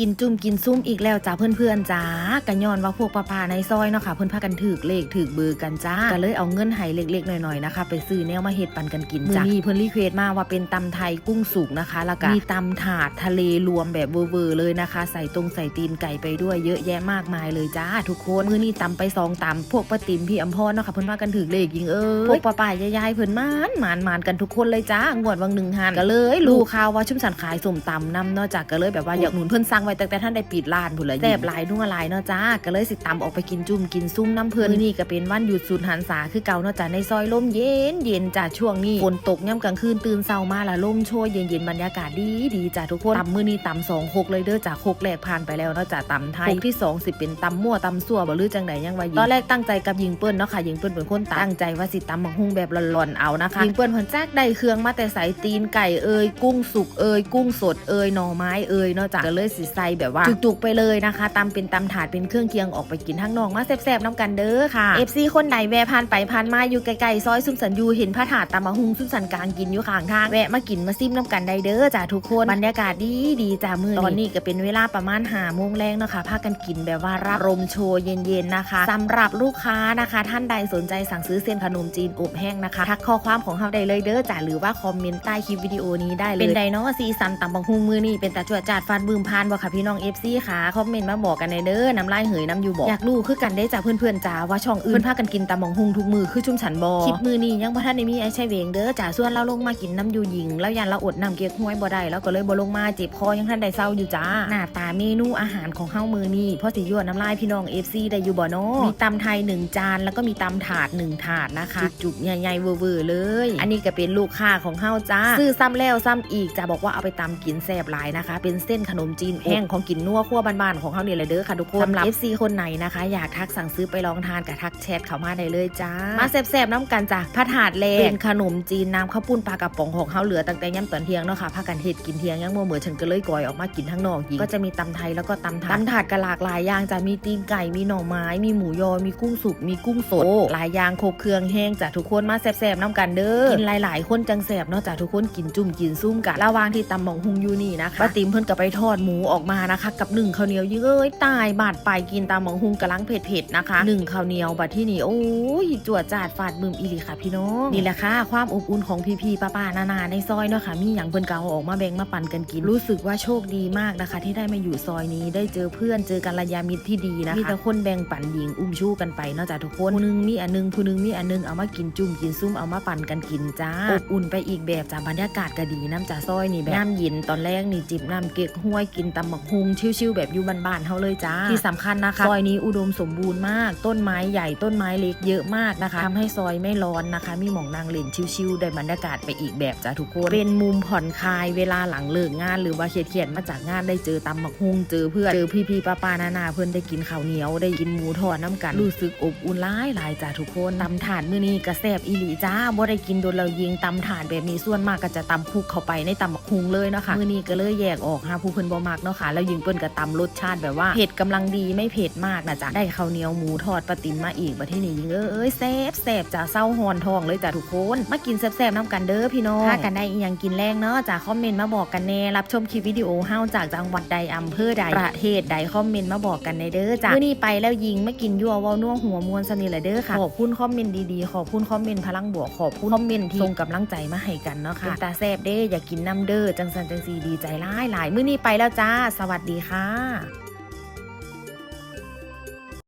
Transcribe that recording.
กินจุ่มกินซุ่มอีกแล้วจ้าเพื่อนๆจ้ากันย้อนว่าพวกป้าๆในซอยเนาะค่ะเพื่อนพากันถือเลขถือเบอร์กันจ้าก็เลยเอาเงินให้เล็กๆหน่อยๆนะคะ ไปซื้อแนวมาเฮ็ดปันกันกินจ้ามื้อนี้เพื่อนรีเควสมาว่าเป็นตำไทยกุ้งสุกนะคะ แล้วก็มีตำถาดทะเลรวมแบบเวอร์ๆเลยนะคะ ใส่ตรงใส่ตีนไก่ไปด้วยเยอะแยะมากมายเลยจ้าทุกคนมื้อนี้ตำไปสองตำพวกป้าติ๋มพี่อำพรเนาะค่ะเพื่อนพากันถือเลขยิงเอ้ยพวกป้าๆยายๆเพื่อนมานมานมานกันทุกคนเลยจ้างวดวังหนึ่งหันก็เลยรู้ข่าวว่าชุ่มสันขายสมตำนำเนอกจากก็เลยแบบว่าอยากหนุนเพื่อนสั่งไว้ตั้งแต่ท่านได้ปิดร้านพุ่นเลยแซ่บหลายนัวหลายเนาะจ้าก็เลยสิตำออกไปกินจุ่มกินซุ่มน้ำเพื่อนมื้อนี่ก็เป็นวันหยุดสุดหันษาคือเก่าเนาะจ้าในซอยลมเย็นเย็นจ้าช่วงนี้ฝนตกย่ำกลางคืนตื่นเช้ามาละลมโชยเย็นเย็นๆบรรยากาศดีดีจ้าทุกคนตำมื้อนี้ตำสองหกเลยเด้อจ้าหกแรกผ่านไปแล้วเนาะจ้าตำไทยหกที่สองสิเป็นตำมั่วตำซั่วบ่ลือจังใดยังว่ายิงตอนแรกตั้งใจกับยิงเปิ้ลเนาะค่ะยิงเปิ้ลเป็นคนตั้งใจว่าสิตำบักฮุ่งแบบหล่อนๆเอานะคะยิงเปิ้ลเพิ่นแจ๊กได้เครื่องมาแต่ใส่ตีนไก่เอ่ยกุ้งสุกเอ่ยกุ้งสดเอ่ยหน่อไม้เอ่ยเนาะจ้าก็เลยสิใส่แบบว่าจุกๆไปเลยนะคะตำเป็นตำถาดเป็นเครื่องเคียงออกไปกินทั้งนองมาแซ่บๆน้ำกันเด้อค่ะ FC คนใดแวะผ่านไปผ่านมาอยู่ไกลๆซอยซุมสันยูเห็นพระถาดตำบักฮุ่งซุมสันกลางกินอยู่ข้างทางแวะมากินมาซิมน้ำกันได้เด้อจ้าทุกคนบรรยากาศดีดีๆจ้ามือตอนนี้ก็เป็นเวลาประมาณหาโมงแรงเนาะค่ะพากันกินแบบว่ารับลมโชยเย็นๆนะคะสำหรับลูกค้านะคะ ท่านใดสนใจสั่งซื้อเส้นขนมจีนอบแห้งนะคะทักข้อความของเราได้เลยเด้อจ้าหรือว่าคอมเมนต์ใต้คลิปวิดีโอนี้ได้เลยเป็นไดเนาะซีซันตำบักฮุ่งมือนี่เป็นตาจวดจาดฟันบืมพานบ่ค่ะพี่น้อง FC ค่ะคอมเมนต์มาบอกกันในเด้อน้ำลายเหยน้ำอยู่บอกอยากรู้คือกันได้จากเพื่อนๆจ้าว่าช่องอื่นเพิ่นพากันกินตำบักฮุ่งทุกมือคือชุ่มฉันบอคลิปมือนี้ยังบ่ทันได้มีไอ้ใช่เวงเด้อจ้าส่วนเราลงมากินน้ำอยู่หญิง แล้วยันเราอดน้ำเก๊กห้วยบ่ได้แล้วก็เลยบ่ลงมาเจ็บคอยังท่านได้เศร้าอยู่จ้า หน้าตาเมนูอาหารของเฮามือนี้เพราะสิยั่วน้ำลายพี่น้อง FC ได้อยู่บ่เนาะมีตำไทยหนึ่งจานแล้วก็มีตำถาดหนึ่งถาดนะคะจุกๆใหญ่ๆเวอร์ๆเลย อันนี้ก็เป็นลูกค้าของเฮาจ้าซื้อซ้ำแล้วซ้ำอีกจะบอกว่าเอาไปตำกินแซ่บหลายนะคะ เป็นเส้นขนมจีนแห้งของกินนัวขั้วบ้านๆของเฮาเนี่ยเลยเด้อค่ะทุกคนสำหรับ FC คนไหนนะคะ อยากทักสั่งซื้อไปลองทานกับทักแชทเข้ามาได้เลยจ้า มาแซ่บๆน้ำกันจ้ะผัดถาดแลเป็นขนมจีนน้ำข้าวปุ้นปลากระป๋องของเฮาเหลือตั้งแต่ย่ำตอนเที่ยงเนาะค่ะพากันเฮ็ดกินเที่ยงยังบ่เหมือนฉันก็เลยก่อยออกมากินทั้งนอกอีกก็จะมีตำไทยแล้วก็ตำถาดตำถาดก็หลากหลายอย่างจะมีตีนไก่มีหน่อไม้ มีหมูยอมีกุ้งสุกมีกุ้งสดหลายอย่างครบเครื่องแห้งจ้ะทุกคนมาแซ่บๆน้ำกันเด้อกินหลายๆ คนจังแซ่บเนาะจ้ะทุกคนกินจุ่มกินซุ่มกันระหว่างที่ตำหมองฮุงอยู่นี่นะคะป้าติ๋มเพิ่นก็ไปทอดหมูออกมานะคะ กับหนึ่งข้าวเหนียวยิ่งเอ้ยตายบาดไปกินตำหมองฮุงกำลังเผ็ดๆนะคะหนึ่งข้าวเหนียวบัดที่นี่โอ้ยจวดจาดฟาดบึมอีหลีค่ะ พี่น้องนี่แหละค่ะความอบอุ่นของพี่ๆป้าๆนาๆในซอยเนาะค่ะมีอย่างเพิ่นเกเอาออกมาแบ่งมาปั่นกันกิน รู้สึกว่าโชคดีมากนะคะ ที่ได้มาอยู่ซอยนี้ได้เจอเพื่อนเจอกัลยาณมิตรที่ดีนะคะมีแต่คนแบ่งปั่นหญิงอุ้มชู้กันไปเนอกจากทุกคนผู้หนึงมีอันหนึงผู้หนึงมีอันหนึงเอามากินจุ่มกินซุ่มเอามาปั่นกันกินจ้าอบอุ่นไปอีกแบบจ้าบรรยากาศก็ดีน้ำจ่าซอยนี่แบบน้ำเย็นตอนแรกนี่จิบน้ำเก๊กห้วยกินตำบักฮุงชิวๆแบบอยู่บ้านๆเฮาเลยจ้า ที่สำคัญนะคะซอยนี้อุดมสมบูรณ์มาก ต้นไม้ใหญ่ต้นไม้เล็กเยอะมากนะคะทำให้ซอยไม่ร้อนนะคะ มีหมองนางเล่นชิวๆได้บรรยากาศไปอีกแบบจ้าทุกคนเป็นมุมผ่อนคลายเวลาหลังเลิกงาน หรือว่าเครียดๆมาจากงานได้เจอตำบักฮุงเจอเพื่อนเจอพี่ๆป้าๆนาๆเพื่อนได้กินข้าวเหนียวได้กินหมูทอดน้ำกันรู้สึกอบอุ่นหลายหลายจ้าทุกคนตำถาดมื้อนี้กระแซบอีหลีจ้าบ่ได้กินโดนเรายิงตำถาดแบบนี้ส่วนมากก็จะตำคลุกเข้าไปในตำบักฮุงเลยเนาะคะมื้อนี้ก็เลยแยกออกหาผู้เพิ่นบ่มักเนาะค่ะแล้วยิงเปิ้นก็ตำรสชาติแบบว่าเผ็ดกำลังดีไม่เผ็ดมากนะจ๊ะได้ข้าวเหนียวหมูทอดปลาติ๋มมาอีกบัดที่นี่ยิงเอ้ยแซ่บแซ่บจ้าเศร้าหอนทองเลยจ้าทุกคนมากินแซ่บๆน้ำกันเด้อพี่น้องถ้ากันได้อีหยังกินแรงเนาะจ้าคอมเมนต์มาบอกกันแน่รับชมคลิปวิดีโอเฮาจากจังหวัดใดอำเภอใดประเทศใดคอมเมนต์มาบอกกันในเด้อจ้ามื้อนี้ไปแล้วยิงมากินยั่วเว้านัวหัวมวนสนิทเลยเด้อค่ะขอบคุณคอมเมนต์ดีๆขอบคุณคอมเมนต์พลังบวกขอบคุณคอมเมนต์ที่ส่งกำลังใจมาให้กันเนาะค่ะเป็นตาแซ่บเด้อย่ากินน้ำเด้อจังสันจังสีดีใจหลายหลายๆมื้อนี้ไปแล้วจ้าสวัสดีค่ะ